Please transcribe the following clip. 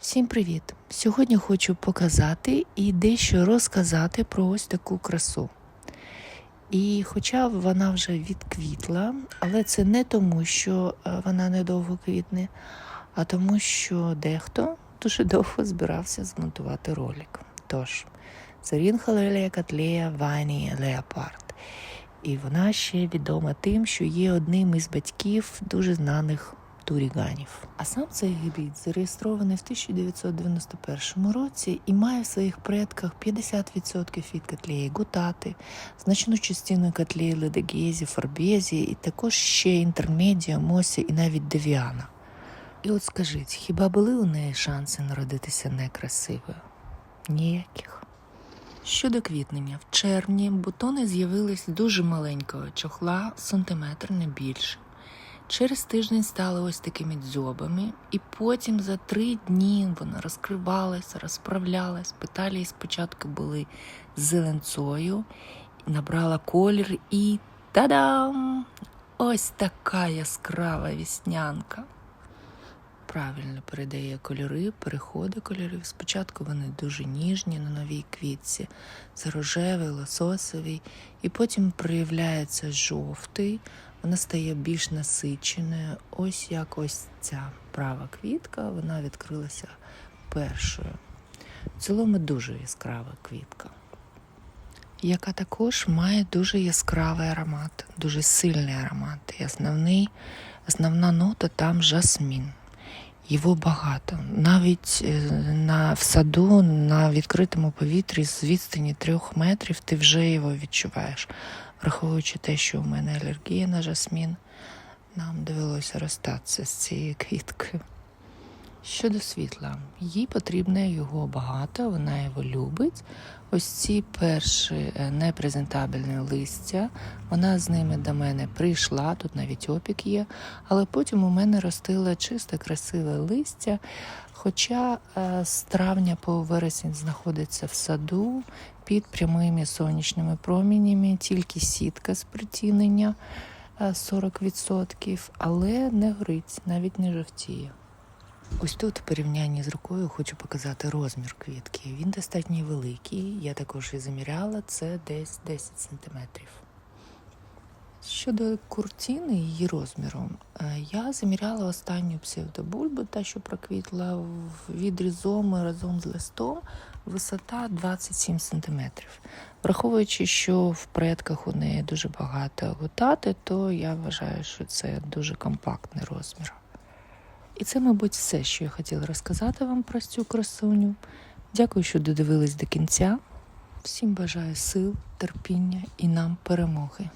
Всім привіт! Сьогодні хочу показати і дещо розказати про ось таку красу. І хоча вона вже відквітла, але це не тому, що е, вона недовго квітне, а тому, що дехто дуже довго збирався змонтувати ролик. Тож, це Рінхалелія Котлея Вайні Леопард. І вона ще відома тим, що є одним із батьків дуже знаних туріганів. А сам цей гібрид зареєстрований в 1991 році і має в своїх предках 50% від котлеї гутати, значну частину котлеї ледегезі, форбезі і також ще інтермедіа, мосі і навіть девіана. І от скажіть, хіба були у неї шанси народитися некрасивою? Ніяких. Щодо квітнення, в червні бутони з'явились дуже маленького чохла, сантиметр не більше. Через тиждень стали ось такими дзьобами, і потім за три дні вона розкривалася, розправлялась. Петалії спочатку були зеленцою, набрала колір і та-дам! Ось така яскрава віснянка. Правильно передає кольори, переходи кольорів. Спочатку вони дуже ніжні на новій квітці, це рожевий, лососовий, і потім проявляється жовтий, вона стає більш насиченою. Ось як ось ця права квітка, вона відкрилася першою. В цілому дуже яскрава квітка, яка також має дуже яскравий аромат, дуже сильний аромат. І основний, основна нота там жасмін. Його багато. Навіть е, на, в саду, на відкритому повітрі з відстані трьох метрів ти вже його відчуваєш. Враховуючи те, що у мене алергія на жасмін, нам довелося розстатися з цією квіткою. Щодо світла, їй потрібно його багато, вона його любить. Ось ці перші е, непрезентабельні листя, вона з ними до мене прийшла, тут навіть опік є, але потім у мене ростило чисте, красиве листя. Хоча е, з травня по вересень знаходиться в саду під прямими сонячними промінями, тільки сітка з притінення е, 40%, але не горить, навіть не жовтіє. Ось тут в порівнянні з рукою хочу показати розмір квітки. Він достатньо великий, я також і заміряла, це десь 10 сантиметрів. Щодо куртини її розміру, е, я заміряла останню псевдобульбу, та що проквітла в відрізом разом з листом, висота 27 сантиметрів. Враховуючи, що в предках у неї дуже багато гутати, то я вважаю, що це дуже компактний розмір. І це, мабуть, все, що я хотіла розказати вам про цю красуню. Дякую, що додивились до кінця. Всім бажаю сил, терпіння і нам перемоги.